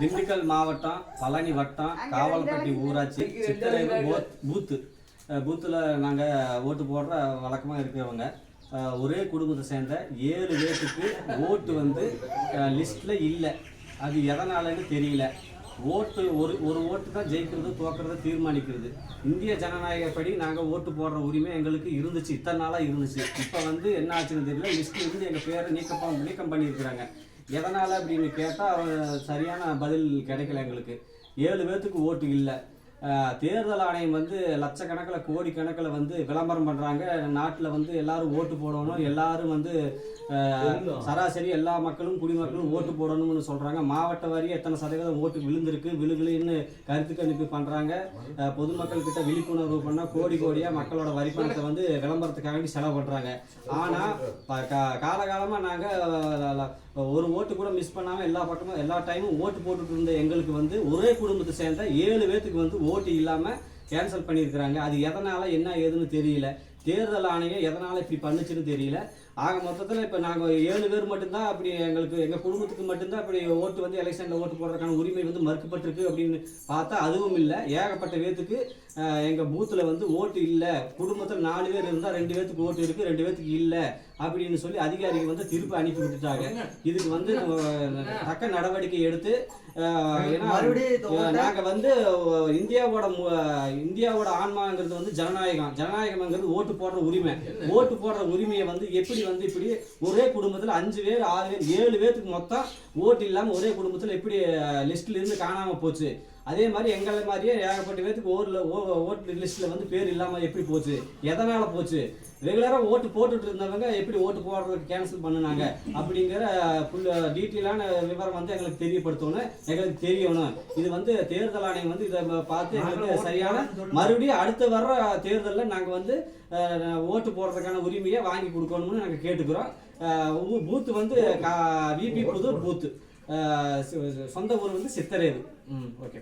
திண்டுக்கல் மாவட்டம் பழனி வட்டம் காவல்பட்டி ஊராட்சி சித்தரைவு பூத்- பூத்து. பூத்துல நாங்க ஓட்டு போடுற வழக்கமா இருக்கிறவங்க. ஒரே குடும்பத்தை சேர்ந்த ஏழு பேர்த்துக்கு ஓட்டு வந்து லிஸ்ட்ல இல்லை. அது எதனாலன்னு தெரியல. ஓட்டு ஒரு ஒரு ஓட்டு தான் ஜெயிக்கிறது தோக்குறத தீர்மானிக்கிறது. இந்திய ஜனநாயகப்படி நாங்கள் ஓட்டு போடுற உரிமை எங்களுக்கு இருந்துச்சு. இத்தனை நாளாக இருந்துச்சு. இப்போ வந்து என்ன ஆச்சுன்னு தெரியல. லிஸ்ட்ல இருந்து எங்கள் பேரை நீக்கம் நீக்கம் பண்ணியிருக்கிறாங்க. எதனால் அப்படின்னு கேட்டால் சரியான பதில் கிடைக்கல எங்களுக்கு. ஏழு பேர்த்துக்கு ஓட்டு இல்லை. தேர்தல் ஆணையம் வந்து லட்சக்கணக்கில் கோடிக்கணக்கில் வந்து விளம்பரம் பண்ணுறாங்க நாட்டில் வந்து எல்லாரும் ஓட்டு போடணும். எல்லாரும் வந்து சராசரி எல்லா மக்களும் குடிமக்களும் ஓட்டு போடணும்னு சொல்கிறாங்க மாவட்ட வாரியாக எத்தனை சதவீதம் ஓட்டு விழுந்திருக்கு விழு விழுன்னு கருத்து கணிப்பு பண்ணுறாங்க பொதுமக்கள் கிட்ட விழிப்புணர்வு பண்ணால் கோடி கோடியாக மக்களோட வரி பணத்தை வந்து விளம்பரத்துக்காண்டி செலவு பண்ணுறாங்க ஆனால் காலகாலமாக நாங்கள் ஒரு ஓட்டு கூட மிஸ் பண்ணாமல் எல்லா பக்கமும் எல்லா டைமும் ஓட்டு போட்டுட்டு இருந்த எங்களுக்கு வந்து ஒரே குடும்பத்தை சேர்ந்த ஏழு பேத்துக்கு வந்து ஓட்டு இல்லாமல் கேன்சல் பண்ணியிருக்கிறாங்க. அது எதனால் என்ன ஏதுன்னு தெரியல. தேர்தல் ஆணையம் எதனால் இப்படி பண்ணுச்சுன்னு தெரியல. ஆக மொத்தத்தில் இப்போ நாங்கள் ஏழு பேர் மட்டும்தான் அப்படி எங்களுக்கு எங்கள் குடும்பத்துக்கு மட்டும்தான் அப்படி ஓட்டு வந்து எலெக்ஷனில் ஓட்டு போடுறதுக்கான உரிமை வந்து மறுக்கப்பட்டிருக்கு அப்படின்னு பார்த்தா அதுவும் இல்லை. ஏகப்பட்ட பேத்துக்கு எங்கள் பூத்தில் வந்து ஓட்டு இல்லை. குடும்பத்தில் நாலு பேர் இருந்தால் ரெண்டு பேர்த்துக்கு ஓட்டு இருக்குது ரெண்டு பேர்த்துக்கு இல்லை அப்படின்னு சொல்லி அதிகாரிகள் வந்து திருப்பி அனுப்பி விட்டுட்டாங்க. இதுக்கு வந்து தக்க நடவடிக்கை எடுத்து அஹ், ஏன்னா மறுபடியும் இந்த அஹ், ஓட்டை- நாங்க வந்து இந்தியாவோட இந்தியாவோட ஆன்மாங்கிறது வந்து ஜனநாயகம். ஜனநாயகம்ங்கிறது ஓட்டு போடுற உரிமை. ஓட்டு போடுற உரிமையை வந்து எப்படி வந்து இப்படி ஒரே குடும்பத்துல அஞ்சு பேர் ஆறு பேர் ஏழு பேருக்கு மொத்தம் ஓட்டு இல்லாம ஒரே குடும்பத்துல எப்படி லிஸ்ட்ல இருந்து காணாம போச்சு? அதே மாதிரி எங்களை மாதிரியே ஏகப்பட்ட பேருக்கு ஓர்ல ஓட்டு லிஸ்ட்ல வந்து பேர் இல்லாம எப்படி போச்சு? எதனால போச்சு? ரெகுலரா ஓட்டு போட்டுட்டு இருந்தவங்க எப்படி ஓட்டு போடுறதுக்கு கேன்சல் பண்ணுனாங்க? அப்படிங்கிற ஃபுல் டீட்டெயிலான விவரம் வந்து எங்களுக்கு தெரியப்படுத்தணும் எங்களுக்கு தெரியணும். இது வந்து தேர்தல் ஆணையம் வந்து இதை பார்த்து எங்களுக்கு சரியான மறுபடியும் அடுத்து வர்ற தேர்தலில் நாங்கள் வந்து ஓட்டு போடுறதுக்கான உரிமையை வாங்கி கொடுக்கணும்னு நாங்கள் கேட்டுக்கிறோம். பூத்து வந்து விபி புதூர் பூத்து சொந்த ஊர் வந்து சித்தரேவு ம் ஓகே